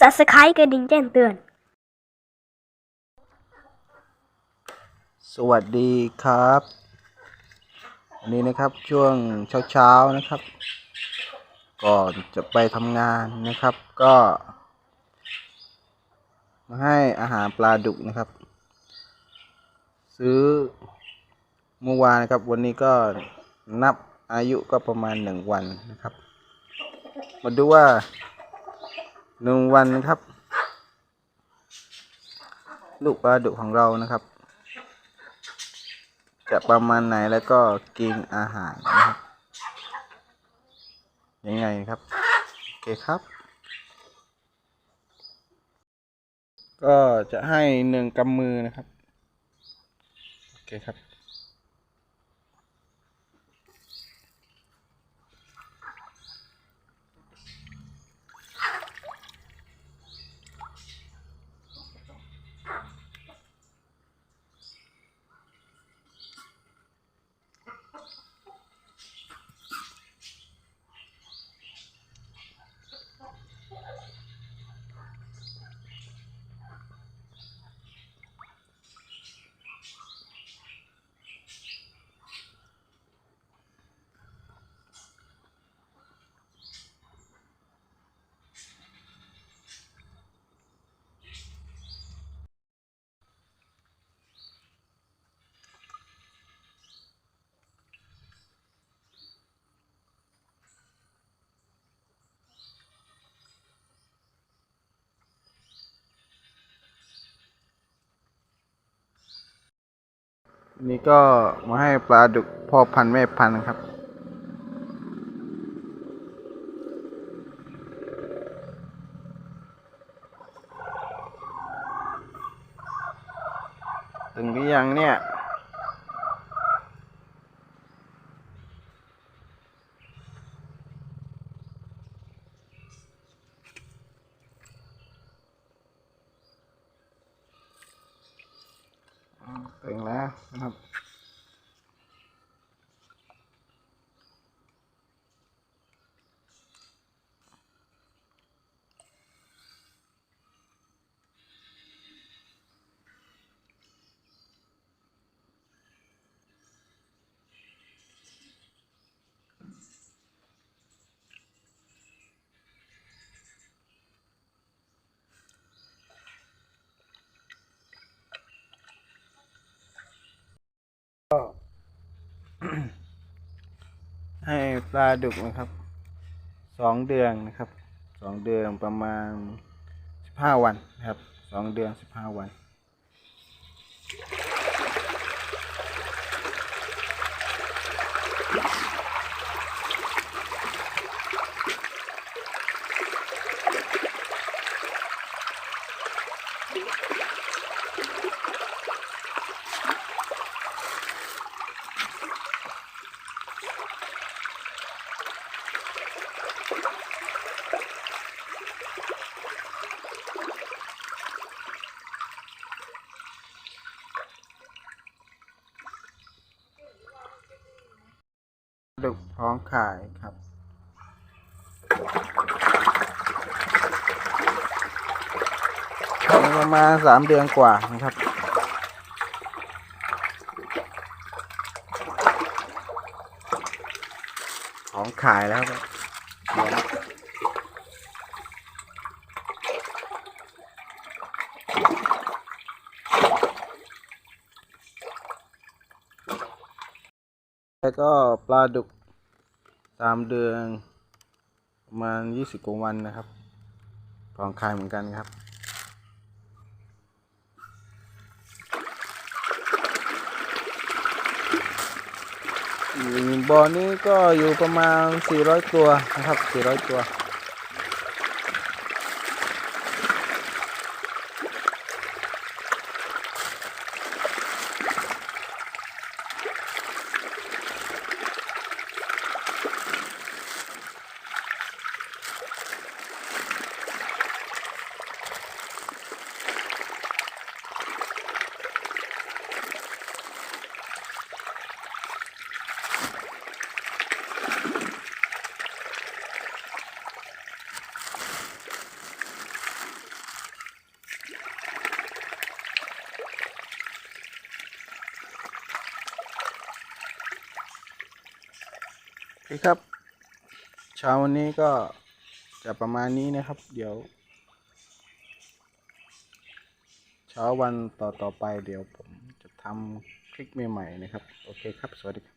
Subscribe กระดิ่งแจ้งเตือน สวัสดีครับวันนี้นะครับช่วงเช้าๆนะครับ ก่อนจะไปทำงานนะครับ ก็ มาให้อาหารปลาดุกนะครับ ซื้อเมื่อวานนะครับ วันนี้ก็นับอายุก็ประมาณหนึ่งวันนะครับ มาดูว่า หนึ่งวันนะครับ ลูกปลาดุกของเรานะครับ จะประมาณไหนแล้วก็กินอาหารนะครับยังไงครับ โอเคครับ ก็จะให้หนึ่งกำมือนะครับ โอเคครับ นี่ก็มาให้ปลาดุกพ่อพันธุ์แม่พันธุ์ครับ ถึงหรือยังเนี่ย อืมถึงแล้ว นะครับ ให้ปลาดุกนะครับสองเดือนนะครับสองเดือนประมาณสิบห้าวันนะครับสองเดือนสิบห้าวัน ดุกพร้อมขายครับ ประมาณสามเดือนกว่านะครับของขายแล้วครับเดี๋ยวแล้วก็ปลาดุก ตามเดือนประมาณยี่สิบกว่าวันนะครับของขายเหมือนกันครับบ่อนี้ก็อยู่ประมาณ 400 ตัวนะครับ 400 ตัว เคครับ เช้าวันนี้ก็จะประมาณนี้นะครับ เดี๋ยว เช้าวันต่อต่อไปเดี๋ยวผมจะทำคลิปใหม่ๆนะครับ โอเคครับ สวัสดีครับ